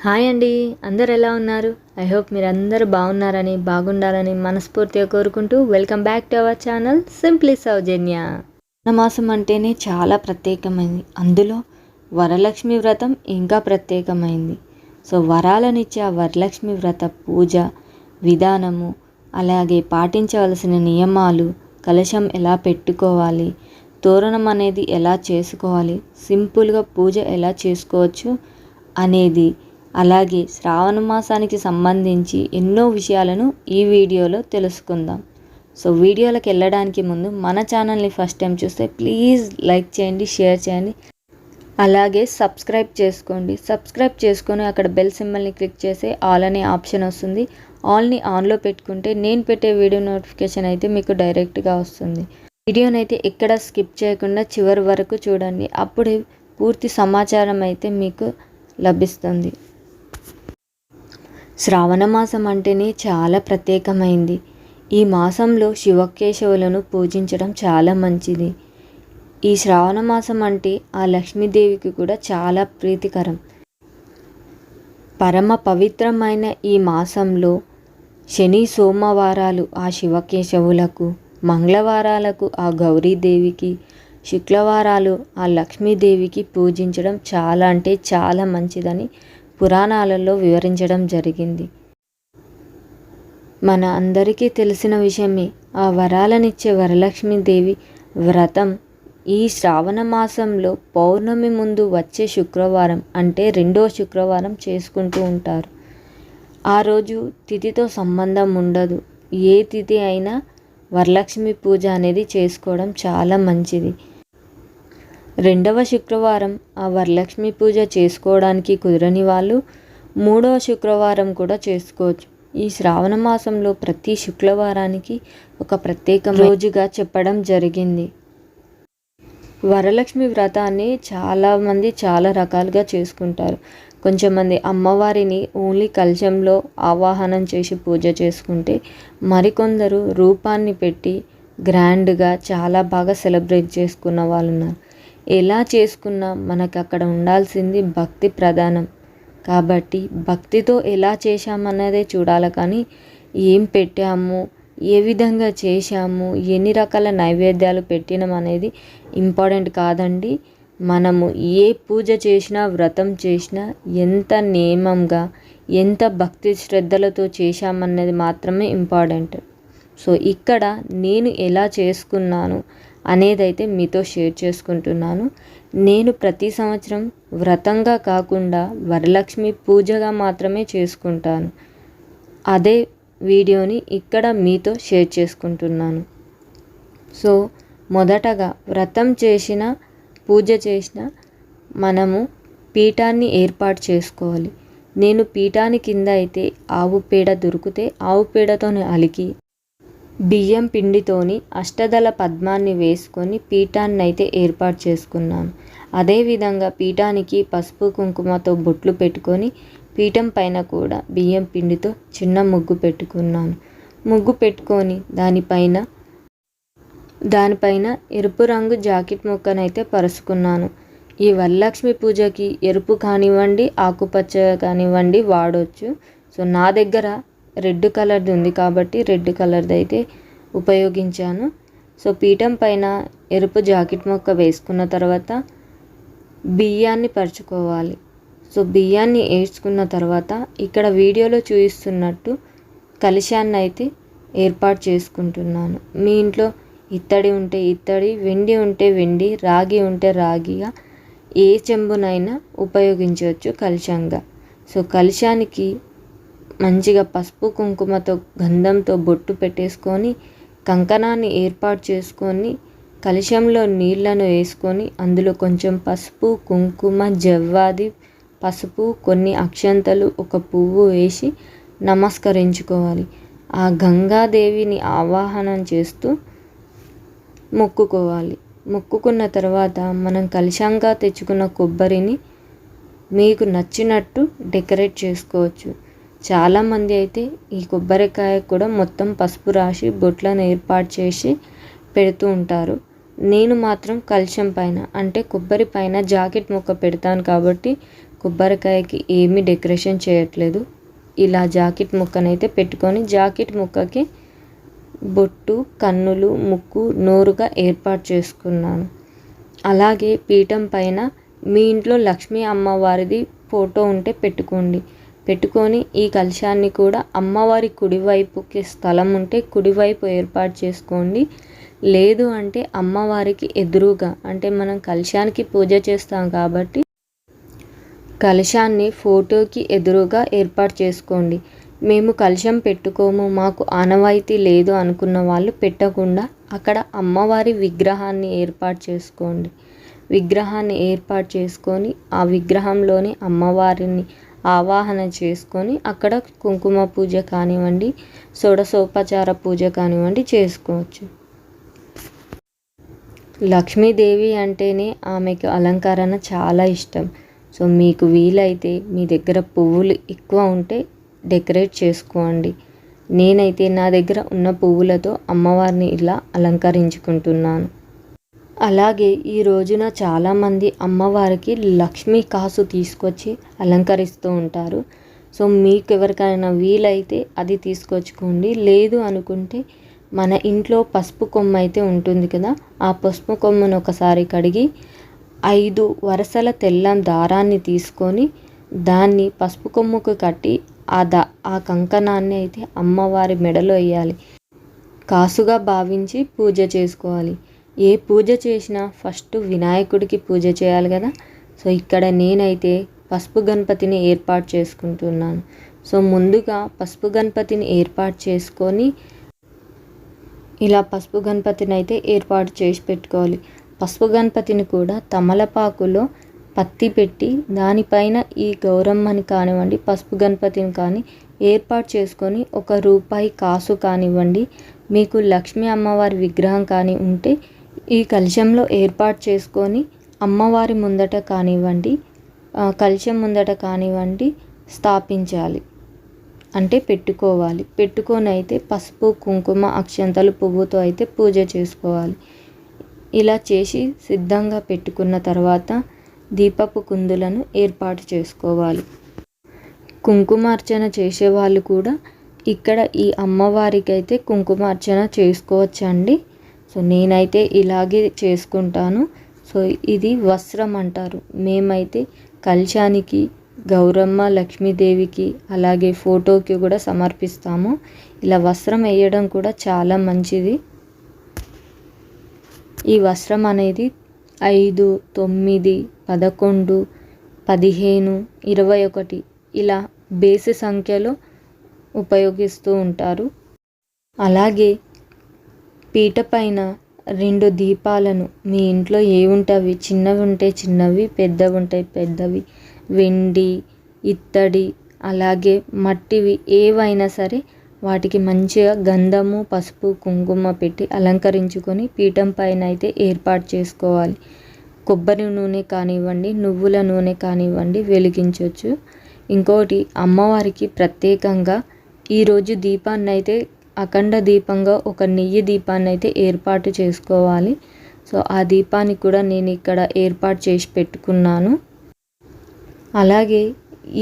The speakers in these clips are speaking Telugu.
హాయ్ అండి. అందరు ఎలా ఉన్నారు? ఐ హోప్ మీరు అందరూ బాగున్నారని బాగుండాలని మనస్ఫూర్తిగా కోరుకుంటూ welcome back to our channel simply Sowjanya. మాసం అంటేనే చాలా ప్రత్యేకమైంది. అందులో వరలక్ష్మి వ్రతం ఇంకా ప్రత్యేకమైంది. సో వరాలనిచ్చే ఆ వరలక్ష్మి వ్రత పూజ విధానము అలాగే పాటించవలసిన నియమాలు కలశం ఎలా పెట్టుకోవాలి తోరణం అనేది ఎలా చేసుకోవాలి సింపుల్గా పూజ ఎలా చేసుకోవచ్చు అనేది అలాగే శ్రావణ మాసానికి సంబంధించి ఎన్నో విషయాలను ఈ వీడియోలో తెలుసుకుందాం. సో వీడియోలకు వెళ్ళడానికి ముందు మన ఛానల్ని ఫస్ట్ టైం చూస్తే ప్లీజ్ లైక్ చేయండి షేర్ చేయండి. అలాగే సబ్స్క్రైబ్ చేసుకోండి. సబ్స్క్రైబ్ చేసుకొని అక్కడ బెల్ సింబల్ని క్లిక్ చేస్తే ఆల్ అనే ఆప్షన్ వస్తుంది. ఆల్ని ఆన్లో పెట్టుకుంటే నేను పెట్టే వీడియో నోటిఫికేషన్ అయితే మీకు డైరెక్ట్గా వస్తుంది. వీడియోని అయితే ఎక్కడ స్కిప్ చేయకుండా చివరి వరకు చూడండి. అప్పుడే పూర్తి సమాచారం అయితే మీకు లభిస్తుంది. శ్రావణ మాసం అంటేనే చాలా ప్రత్యేకమైంది. ఈ మాసంలో శివకేశవులను పూజించడం చాలా మంచిది. ఈ శ్రావణ మాసం అంటే ఆ లక్ష్మీదేవికి కూడా చాలా ప్రీతికరం. పరమ పవిత్రమైన ఈ మాసంలో శని సోమవారాలు ఆ శివకేశవులకు మంగళవారాలకు ఆ గౌరీదేవికి శుక్రవారాలు ఆ లక్ష్మీదేవికి పూజించడం చాలా అంటే చాలా మంచిదని పురాణాలలో వివరించడం జరిగింది. మన అందరికీ తెలిసిన విషయమే ఆ వరాలనిచ్చే వరలక్ష్మీదేవి వ్రతం. ఈ శ్రావణ మాసంలో పౌర్ణమి ముందు వచ్చే శుక్రవారం అంటే రెండో శుక్రవారం చేసుకుంటూ ఉంటారు. ఆ రోజు తిథితో సంబంధం ఉండదు. ఏ తిథి అయినా వరలక్ష్మి పూజ అనేది చేసుకోవడం చాలా మంచిది. రెండవ శుక్రవారం ఆ వరలక్ష్మి పూజ చేసుకోవడానికి కుదరని వాళ్ళు మూడవ శుక్రవారం కూడా చేసుకోవచ్చు. ఈ శ్రావణ మాసంలో ప్రతి శుక్రవారానికి ఒక ప్రత్యేక రోజుగా చెప్పడం జరిగింది. వరలక్ష్మి వ్రతాన్ని చాలామంది చాలా రకాలుగా చేసుకుంటారు. కొంచెంమంది అమ్మవారిని ఓన్లీ కలశంలో ఆవాహనం చేసి పూజ చేసుకుంటే మరికొందరు రూపాన్ని పెట్టి గ్రాండ్గా చాలా బాగా సెలబ్రేట్ చేసుకున్న వాళ్ళు ఉన్నారు ఎలా చేసుకున్నా మనకు అక్కడ ఉండాల్సింది భక్తి ప్రధానం. కాబట్టి భక్తితో ఎలా చేశామన్నదే చూడాలి కానీ ఏం పెట్టాము ఏ విధంగా చేశాము ఎన్ని రకాల నైవేద్యాలు పెట్టినాం అనేది ఇంపార్టెంట్ కాదండి. మనము ఏ పూజ చేసినా వ్రతం చేసినా ఎంత నియమంగా ఎంత భక్తి శ్రద్ధలతో చేశామన్నది మాత్రమే ఇంపార్టెంట్. సో ఇక్కడ నేను ఎలా చేసుకున్నాను అనేది అయితే మీతో షేర్ చేసుకుంటున్నాను. నేను ప్రతి సంవత్సరం వ్రతంగా కాకుండా వరలక్ష్మి పూజగా మాత్రమే చేసుకుంటాను. అదే వీడియోని ఇక్కడ మీతో షేర్ చేసుకుంటున్నాను. సో మొదటగా వ్రతం చేసిన పూజ చేసిన మనము పీఠాన్ని ఏర్పాటు చేసుకోవాలి. నేను పీఠాని కింద అయితే ఆవు పేడ దొరికితే ఆవు పేడతోనే అలికి బియ్యం పిండితోని అష్టదళ పద్మాన్ని వేసుకొని పీఠాన్ని అయితే ఏర్పాటు చేసుకున్నాను అదేవిధంగా పీఠానికి పసుపు కుంకుమతో బొట్లు పెట్టుకొని పీఠం పైన కూడా బియ్యం పిండితో చిన్న ముగ్గు పెట్టుకున్నాను. ముగ్గు పెట్టుకొని దానిపైన దానిపైన ఎరుపు రంగు జాకెట్ ముక్కనైతే పరుచుకున్నాను. ఈ వరలక్ష్మి పూజకి ఎరుపు కానివ్వండి ఆకుపచ్చ కానివ్వండి వాడవచ్చు సో నా దగ్గర రెడ్ కలర్ది ఉంది కాబట్టి రెడ్ కలర్ది అయితే ఉపయోగించాను. సో పీఠం పైన ఎరుపు జాకెట్ మొక్క వేసుకున్న తర్వాత బియ్యాన్ని పరుచుకోవాలి. సో బియ్యాన్ని వేసుకున్న తర్వాత ఇక్కడ వీడియోలో చూపిస్తున్నట్టు కలశాన్ని అయితే ఏర్పాటు చేసుకుంటున్నాను. మీ ఇంట్లో ఇత్తడి ఉంటే ఇత్తడి వెండి ఉంటే వెండి రాగి ఉంటే రాగిగా ఏ చెంబునైనా ఉపయోగించవచ్చు కలశంగా. సో కలశానికి మంచిగా పసుపు కుంకుమతో గంధంతో బొట్టు పెట్టేసుకొని కంకణాన్ని ఏర్పాటు చేసుకొని కలశంలో నీళ్ళను వేసుకొని అందులో కొంచెం పసుపు కుంకుమ జవ్వాది పసుపు కొన్ని అక్షంతలు ఒక పువ్వు వేసి నమస్కరించుకోవాలి. ఆ గంగాదేవిని ఆవాహనం చేస్తూ మొక్కుకోవాలి. మొక్కుకున్న తర్వాత మనం కలశంగా తెచ్చుకున్న కొబ్బరిని మీకు నచ్చినట్టు డెకరేట్ చేసుకోవచ్చు. చాలామంది అయితే ఈ కొబ్బరికాయ కూడా మొత్తం పసుపు రాసి బొట్లను ఏర్పాటు చేసి పెడుతూ ఉంటారు. నేను మాత్రం కలశం పైన అంటే కొబ్బరి పైన జాకెట్ ముక్క పెడతాను కాబట్టి కొబ్బరికాయకి ఏమీ డెకరేషన్ చేయట్లేదు. ఇలా జాకెట్ ముక్కనైతే పెట్టుకొని జాకెట్ ముక్కకి బొట్టు కన్నులు ముక్కు నోరుగా ఏర్పాటు చేసుకున్నాను. అలాగే పీఠం పైన మీ ఇంట్లో లక్ష్మీ అమ్మవారిది ఫోటో ఉంటే పెట్టుకోండి. పెట్టుకొని ఈ కలశాన్ని కూడా అమ్మవారి కుడివైపుకి స్థలం ఉంటే కుడివైపు ఏర్పాటు చేసుకోండి. లేదు అంటే అమ్మవారికి ఎదురుగా అంటే మనం కలశానికి పూజ చేస్తాం కాబట్టి కలశాన్ని ఫోటోకి ఎదురుగా ఏర్పాటు చేసుకోండి. మేము కలశం పెట్టుకోము మాకు ఆనవాయితీ లేదు అనుకున్న వాళ్ళు పెట్టకుండా అక్కడ అమ్మవారి విగ్రహాన్ని ఏర్పాటు చేసుకోండి. విగ్రహాన్ని ఏర్పాటు చేసుకొని ఆ విగ్రహంలోని అమ్మవారిని ఆవాహన చేసుకొని అక్కడ కుంకుమ పూజ కానివ్వండి షోడశోపచార పూజ కానివ్వండి చేసుకోవచ్చు. లక్ష్మీదేవి అంటేనే ఆమెకు అలంకరణ చాలా ఇష్టం. సో మీకు వీలైతే మీ దగ్గర పువ్వులు ఎక్కువ ఉంటే డెకరేట్ చేసుకోండి. నేనైతే నా దగ్గర ఉన్న పువ్వులతో అమ్మవారిని ఇలా అలంకరించుకుంటున్నాను. అలాగే ఈ రోజున చాలామంది అమ్మవారికి లక్ష్మీ కాసు తీసుకొచ్చి అలంకరిస్తూ ఉంటారు. సో మీకు ఎవరికైనా వీలైతే అది తీసుకొచ్చుకోండి. లేదు అనుకుంటే మన ఇంట్లో పసుపు కొమ్మ అయితే ఉంటుంది కదా ఆ పసుపు కొమ్మను ఒకసారి కడిగి ఐదు వరసల తెల్లం దారాన్ని తీసుకొని దాన్ని పసుపు కొమ్ముకు కట్టి ఆ దా ఆ కంకణాన్ని అయితే అమ్మవారి మెడలో వేయాలి. కాసుగా భావించి పూజ చేసుకోవాలి. ఏ పూజ చేసినా ఫస్ట్ వినాయకుడికి పూజ చేయాలి కదా. సో ఇక్కడ నేనైతే పసుపు గణపతిని ఏర్పాటు చేసుకుంటున్నాను. సో ముందుగా పసుపు గణపతిని ఏర్పాటు చేసుకొని ఇలా పసుపు గణపతిని అయితే ఏర్పాటు చేసి పెట్టుకోవాలి. పసుపు గణపతిని కూడా తమలపాకులో పత్తి పెట్టి దానిపైన ఈ గౌరమ్మని కానివ్వండి పసుపు గణపతిని కానీ ఏర్పాటు చేసుకొని ఒక రూపాయి కాసు కానివ్వండి మీకు లక్ష్మీ అమ్మవారి విగ్రహం కానీ ఉంటే ఈ కలశంలో ఏర్పాటు చేసుకొని అమ్మవారి ముందట కానివ్వండి కలశం ముందట కానివ్వండి స్థాపించాలి. అంటే పెట్టుకోవాలి. పెట్టుకొని అయితే పసుపు కుంకుమ అక్షంతలు పువ్వుతో అయితే పూజ చేసుకోవాలి. ఇలా చేసి సిద్ధంగా పెట్టుకున్న తర్వాత దీపపు కుందులను ఏర్పాటు చేసుకోవాలి. కుంకుమార్చన చేసేవాళ్ళు కూడా ఇక్కడ ఈ అమ్మవారికైతే కుంకుమార్చన చేసుకోవచ్చండి. సో నేనైతే ఇలాగే చేసుకుంటాను. సో ఇది వస్త్రం అంటారు. మేమైతే కలశానికి గౌరమ్మ లక్ష్మీదేవికి అలాగే ఫోటోకి కూడా సమర్పిస్తాము. ఇలా వస్త్రం వేయడం కూడా చాలా మంచిది. ఈ వస్త్రం అనేది ఐదు తొమ్మిది పదకొండు పదిహేను ఇరవై ఒకటి ఇలా బేసి సంఖ్యలో ఉపయోగిస్తూ ఉంటారు. అలాగే పీట పైన రెండు దీపాలను మీ ఇంట్లో ఏ ఉంటవి చిన్నవి ఉంటే చిన్నవి పెద్దవి. ఉంటాయి పెద్దవి వెండి ఇత్తడి అలాగే మట్టివి ఏవైనా సరే వాటికి మంచిగా గంధము పసుపు కుంకుమ పెట్టి అలంకరించుకొని పీఠం పైన అయితే ఏర్పాటు చేసుకోవాలి. కొబ్బరి నూనె కానివ్వండి నువ్వుల నూనె కానివ్వండి వెలిగించవచ్చు ఇంకోటి అమ్మవారికి ప్రత్యేకంగా ఈరోజు దీపాన్ని అయితే అఖండ దీపంగా ఒక నెయ్యి దీపాన్ని అయితే ఏర్పాటు చేసుకోవాలి. సో ఆ దీపాన్ని కూడా నేను ఇక్కడ ఏర్పాటు చేసి పెట్టుకున్నాను. అలాగే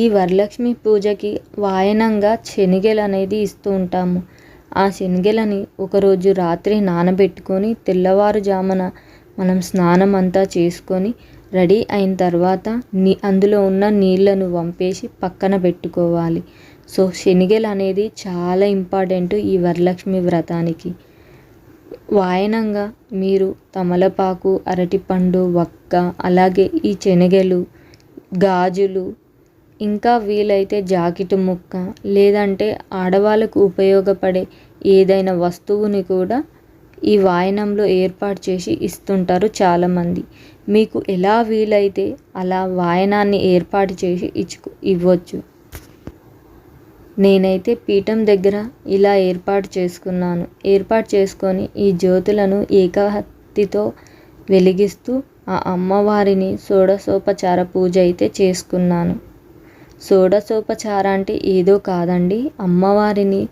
ఈ వరలక్ష్మి పూజకి వాయనంగా శనగలు అనేది ఇస్తూ ఉంటాము. ఆ శనగలని ఒకరోజు రాత్రి నానబెట్టుకొని తెల్లవారుజామున మనం స్నానం అంతా చేసుకొని రెడీ అయిన తర్వాత నీ అందులో ఉన్న నీళ్ళను వంపేసి పక్కన పెట్టుకోవాలి. సో శనగలు అనేది చాలా ఇంపార్టెంట్ ఈ వరలక్ష్మి వ్రతానికి. వాయనంగా మీరు తమలపాకు అరటిపండు వక్క అలాగే ఈ శనగలు గాజులు ఇంకా వీలైతే జాకెట్ ముక్క లేదంటే ఆడవాళ్ళకు ఉపయోగపడే ఏదైనా వస్తువుని కూడా ఈ వాయనంలో ఏర్పాటు చేసి ఇస్తుంటారు చాలామంది. మీకు ఎలా వీలైతే అలా వాయనాన్ని ఏర్పాటు చేసి ఇచ్చుకు ఇవ్వచ్చు. నేనైతే పీఠం దగ్గర ఇలా ఏర్పాటు చేసుకున్నాను. ఏర్పాటు చేసుకొని ఈ జ్యోతులను ఏకహత్తితో వెలిగిస్తూ ఆ అమ్మవారిని షోడశోపచార పూజ అయితే చేసుకున్నాను. షోడశోపచార అంటే ఏదో కాదండి. అమ్మవారిని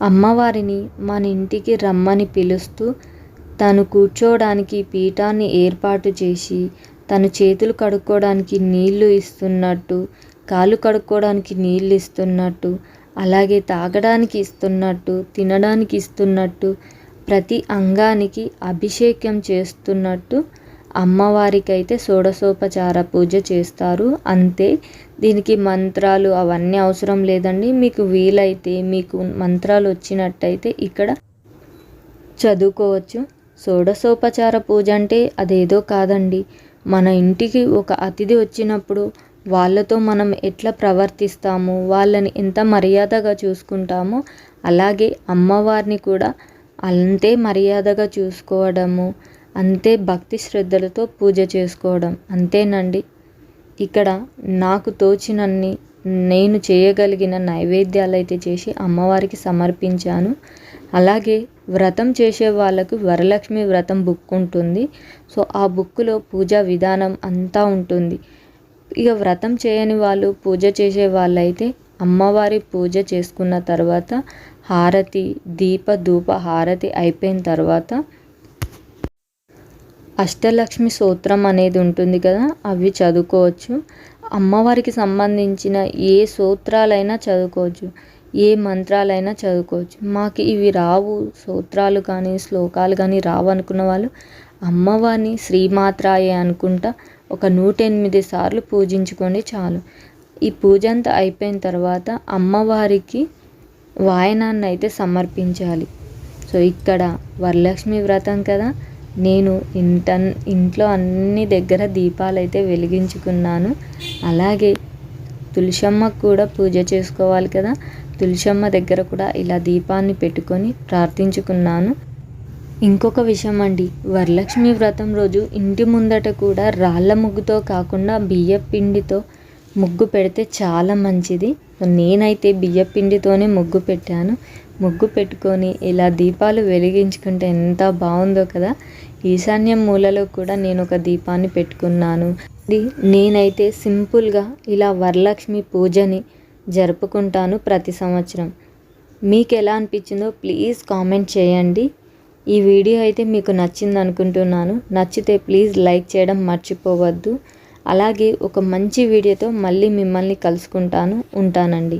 అమ్మవారిని మన ఇంటికి రమ్మని పిలుస్తూ తను కూర్చోవడానికి పీఠాన్ని ఏర్పాటు చేసి తను చేతులు కడుక్కోవడానికి నీళ్ళు ఇస్తున్నట్టు కాళ్ళు కడుక్కోవడానికి నీళ్ళు ఇస్తున్నట్టు అలాగే తాగడానికి ఇస్తున్నట్టు తినడానికి ఇస్తున్నట్టు ప్రతి అంగానికి అభిషేకం చేస్తున్నట్టు అమ్మవారికి అయితే షోడశోపచార పూజ చేస్తారు. అంతే దీనికి మంత్రాలు అవన్నీ అవసరం లేదండి. మీకు వీలైతే మీకు మంత్రాలు వచ్చినట్టయితే ఇక్కడ చదువుకోవచ్చు. షోడశోపచార పూజ అంటే అదేదో కాదండి. మన ఇంటికి ఒక అతిథి వచ్చినప్పుడు వాళ్ళతో మనం ఎట్లా ప్రవర్తిస్తాము వాళ్ళని ఎంత మర్యాదగా చూసుకుంటామో అలాగే అమ్మవారిని కూడా అంతే మర్యాదగా చూసుకోవడము అంతే భక్తి శ్రద్ధలతో పూజ చేసుకోవడం. అంతేనండి. ఇక్కడ నాకు తోచినన్ని నేను చేయగలిగిన నైవేద్యాలు అయితే చేసి అమ్మవారికి సమర్పించాను. అలాగే వ్రతం చేసే వాళ్ళకు వరలక్ష్మి వ్రతం బుక్ ఉంటుంది. సో ఆ బుక్లో పూజా విధానం అంతా ఉంటుంది. ఇక వ్రతం చేయని వాళ్ళు పూజ చేసే వాళ్ళైతే అమ్మవారి పూజ చేసుకున్న తర్వాత హారతి దీప ధూప హారతి అయిపోయిన తర్వాత అష్టలక్ష్మి సూత్రం అనేది ఉంటుంది కదా అవి చదువుకోవచ్చు. అమ్మవారికి సంబంధించిన ఏ సూత్రాలైనా చదువుకోవచ్చు ఏ మంత్రాలైనా చదువుకోవచ్చు. మాకు ఇవి రావు సూత్రాలు కానీ శ్లోకాలు కానీ రావు అనుకున్న వాళ్ళు అమ్మవారిని శ్రీమాత్రాయే అనుకుంటా ఒక నూట ఎనిమిది సార్లు పూజించుకోండి చాలు. ఈ పూజ అంతా అయిపోయిన తర్వాత అమ్మవారికి వాయనాన్ని అయితే సమర్పించాలి. సో ఇక్కడ వరలక్ష్మి వ్రతం కదా. నేను ఇంట ఇంట్లో అన్ని దగ్గర దీపాలు అయితే వెలిగించుకున్నాను. అలాగే తులసమ్మకు కూడా పూజ చేసుకోవాలి కదా. తులసమ్మ దగ్గర కూడా ఇలా దీపాన్ని పెట్టుకొని ప్రార్థించుకున్నాను. ఇంకొక విషయం అండి వరలక్ష్మి వ్రతం రోజు ఇంటి ముందట కూడా రాళ్ళ ముగ్గుతో కాకుండా బియ్య పిండితో ముగ్గు పెడితే చాలా మంచిది. నేనైతే బియ్య పిండితోనే ముగ్గు పెట్టాను. ముగ్గు పెట్టుకొని ఇలా దీపాలు వెలిగించుకుంటే ఎంత బాగుందో కదా. ఈశాన్యం మూలలో కూడా నేను ఒక దీపాన్ని పెట్టుకున్నాను. నేనైతే సింపుల్గా ఇలా వరలక్ష్మి పూజని జరుపుకుంటాను ప్రతి సంవత్సరం. మీకు ఎలా అనిపించిందో ప్లీజ్ కామెంట్ చేయండి. ఈ వీడియో అయితే మీకు నచ్చింది అనుకుంటున్నాను. నచ్చితే ప్లీజ్ లైక్ చేయడం మర్చిపోవద్దు. అలాగే ఒక మంచి వీడియోతో మళ్ళీ మిమ్మల్ని కలుసుకుంటాను ఉంటానండి.